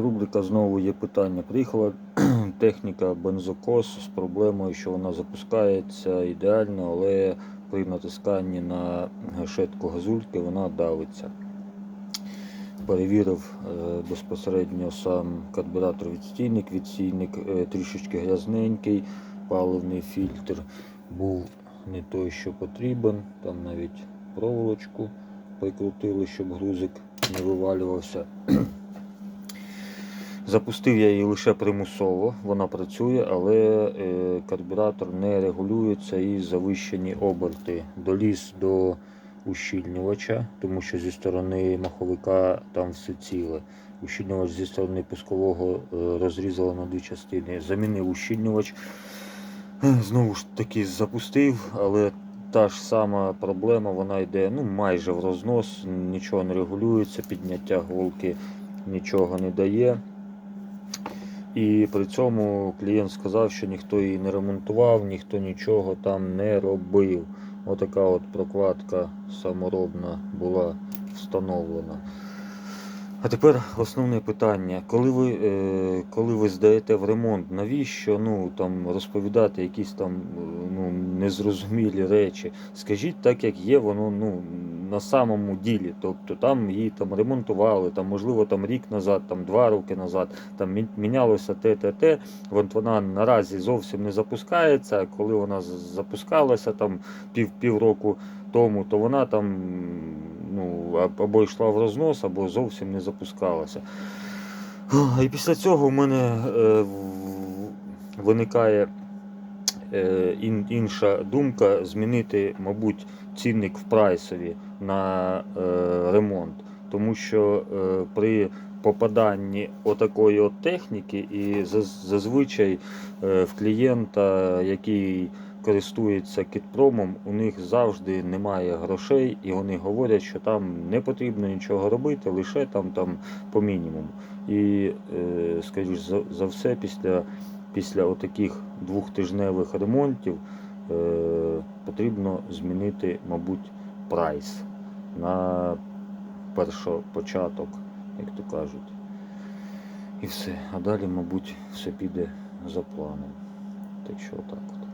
Рубрика знову є питання. Приїхала техніка бензокос з проблемою, що вона запускається ідеально, але при натисканні на гашетку газульки вона давиться. Перевірив е, безпосередньо сам карбюратор відстійник, відстійник е, трішечки грязненький, паливний фільтр був не той, що потрібен. Там навіть проволочку прикрутили, щоб грузик не вивалювався. Запустив я її лише примусово, вона працює, але е, карбюратор не регулюється і завищені оберти. Доліз до ущільнювача, тому що зі сторони маховика там все ціле. Ущільнювач зі сторони пускового е, розрізало на дві частини. Замінив ущільнювач. Знову ж таки запустив, але та ж сама проблема, вона йде ну, майже в рознос, нічого не регулюється, підняття голки нічого не дає. І при цьому клієнт сказав, що ніхто її не ремонтував, ніхто нічого там не робив. Отака от прокладка саморобна була встановлена. А тепер основне питання. Коли ви, е, коли ви здаєте в ремонт, навіщо ну, там, розповідати якісь там е, ну, незрозумілі речі? Скажіть так, як є, воно ну, на самому ділі. Тобто там її там ремонтували, там, можливо, там рік назад, там два роки назад, там мінялося те, те, те. От вона наразі зовсім не запускається. Коли вона запускалася там пів, півроку тому, то вона там ну, або йшла в рознос, або зовсім не запускалася. І після цього в мене е, виникає інша думка змінити, мабуть, цінник в прайсові на е, ремонт. Тому що е, при попаданні отакої от техніки і зазвичай е, в клієнта, який користується кітпромом, у них завжди немає грошей, і вони говорять, що там не потрібно нічого робити, лише там, там по мінімуму. І, е, за, за все, після, після отаких двохтижневих ремонтів е, потрібно змінити, мабуть, прайс на першопочаток, як то кажуть. І все. А далі, мабуть, все піде за планом. Так що отак. от.